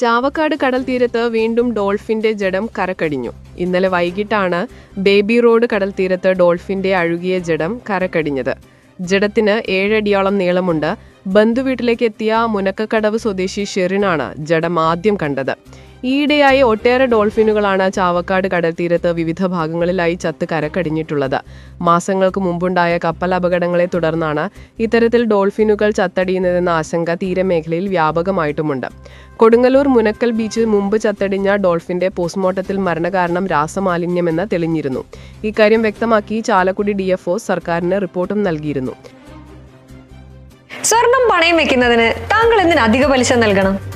Chavakkad കടൽ തീരത്ത് വീണ്ടും ഡോൾഫിന്റെ ജഡം കരക്കടിഞ്ഞു. ഇന്നലെ വൈകിട്ടാണ് ബേബി റോഡ് കടൽ തീരത്ത് ഡോൾഫിന്റെ അഴുകിയ ജഡം കരക്കടിഞ്ഞത്. ജഡത്തിന് ഏഴടിയോളം നീളമുണ്ട്. ബന്ധുവീട്ടിലേക്ക് എത്തിയ മുനക്കക്കടവ് സ്വദേശി ഷെറിനാണ് ജഡം ആദ്യം കണ്ടത്. ഈയിടെയായി ഒട്ടേറെ ഡോൾഫിനുകളാണ് ചാവക്കാട് കടൽ തീരത്ത് വിവിധ ഭാഗങ്ങളിലായി ചത്ത് കരക്കടിഞ്ഞിട്ടുള്ളത്. മാസങ്ങൾക്ക് മുമ്പുണ്ടായ കപ്പൽ അപകടങ്ങളെ തുടർന്നാണ് ഇത്തരത്തിൽ ഡോൾഫിനുകൾ ചത്തടിയുന്നതെന്ന ആശങ്ക തീരമേഖലയിൽ വ്യാപകമായിട്ടുമുണ്ട്. കൊടുങ്ങല്ലൂർ മുനക്കൽ ബീച്ചിൽ മുമ്പ് ചത്തടിഞ്ഞ ഡോൾഫിന്റെ പോസ്റ്റ്മോർട്ടത്തിൽ മരണകാരണം രാസമാലിന്യമെന്ന് തെളിഞ്ഞിരുന്നു. ഇക്കാര്യം വ്യക്തമാക്കി ചാലക്കുടി ഡിഎഫ്ഒ സർക്കാരിന് റിപ്പോർട്ടും നൽകിയിരുന്നു. സ്വർണം പണയം വെക്കുന്നതിന് താങ്കൾ എന്തിന് അധിക പലിശ നൽകണം?